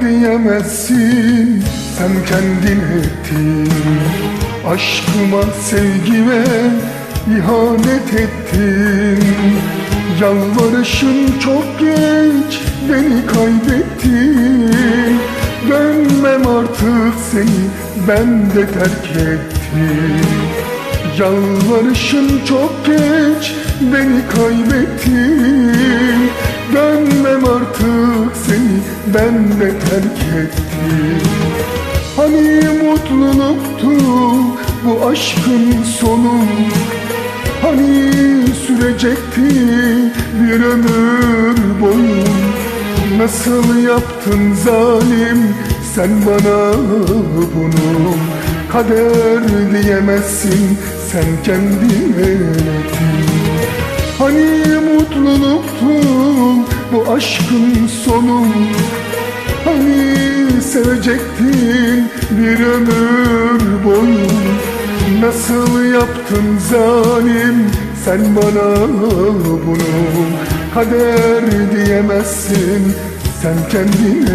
diyemezsin Sen kendin ettin. Aşkıma sevgime ihanet ettin. Yalvarışın çok geç beni kaybettin. Dönmem artık seni ben de terk ettim. Yalvarışın çok geç beni kaybettin. Dönmem artık ben de terk ettim. Hani mutluluktu bu aşkın sonu. Hani sürecekti bir ömür boyu. Nasıl yaptın zalim sen bana bunu? Kader diyemezsin sen kendin ettin Hani mutluluktu bu aşkın sonu? Hani sevecektin bir ömür boyu? Nasıl yaptın zalim sen bana bunu? Kader diyemezsin sen kendin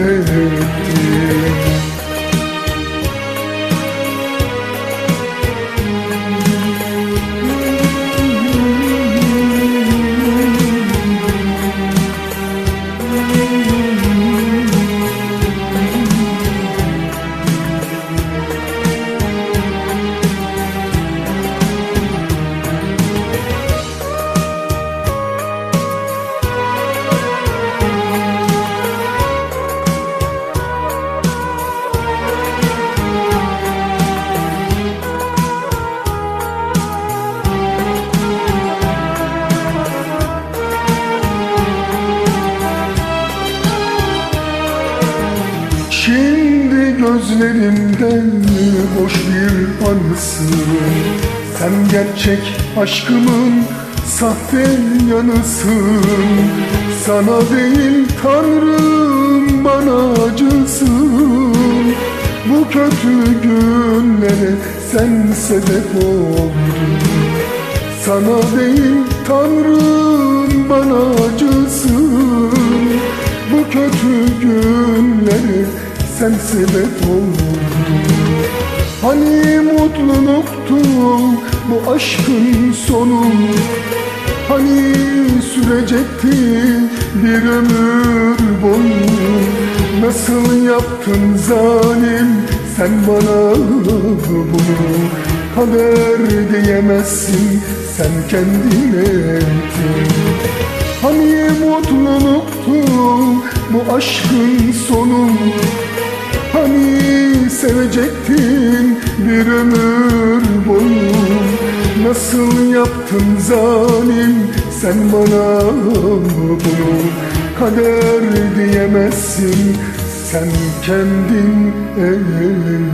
gözlerimden boş bir anısın Sen gerçek aşkımın sahte yanısın Sana değil Tanrım bana acısın. Bu kötü günlere sen sebep oldun. Sana değil Tanrım bana acısın. Bu kötü günlere sen sebep oldun Hani mutluluktu bu aşkın sonu? Hani sürecekti bir ömür boyu? Nasıl yaptın zalim sen bana bunu? Kader diyemezsin sen kendin ettin Hani mutluluktu bu aşkın sonu Hani sevecektin bir ömür boyu Nasıl yaptın zalim sen bana bunu Kader diyemezsin sen kendin ettin